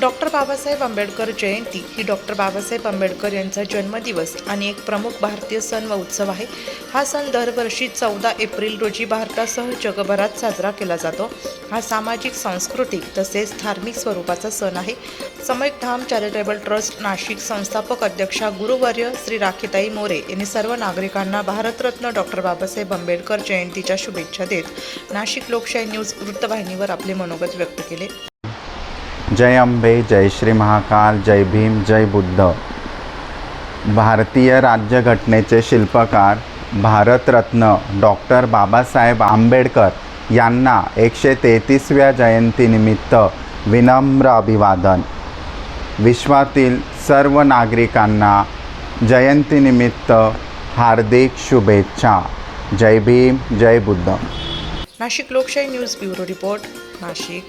Doctor Babasaheb Ambedkar जयंती ही doctor Babasaheb Ambedkar यांचा जन्मदिवस आणि एक प्रमुख भारतीय सण व उत्सव आहे. हा सण दरवर्षी चौदा एप्रिल रोजी भारतासह जगभरात साजरा केला जातो. हा सामाजिक सांस्कृतिक तसेच धार्मिक स्वरूपाचा सण आहे. समयक धाम चॅरिटेबल ट्रस्ट नाशिक संस्थापक अध्यक्षा गुरुवर्य श्री राखीताई मोरे यांनी सर्व नागरिकांना भारतरत्न डॉक्टर बाबासाहेब आंबेडकर जयंतीच्या शुभेच्छा देत नाशिक लोकशाही न्यूज वृत्तवाहिनीवर आपले मनोगत व्यक्त केले. जय अंबे जय श्री महाकाल जय भीम जय बुद्ध. भारतीय राज्यघटनेचे शिल्पकार भारतरत्न डॉक्टर बाबासाहेब आंबेडकर यांना एकशे तेहतीसव्या जयंतीनिमित्त विनम्र अभिवादन. विश्वातील सर्व नागरिकांना जयंतीनिमित्त हार्दिक शुभेच्छा. जय भीम जय बुद्ध. नाशिक लोकशाही न्यूज ब्युरो रिपोर्ट नाशिक.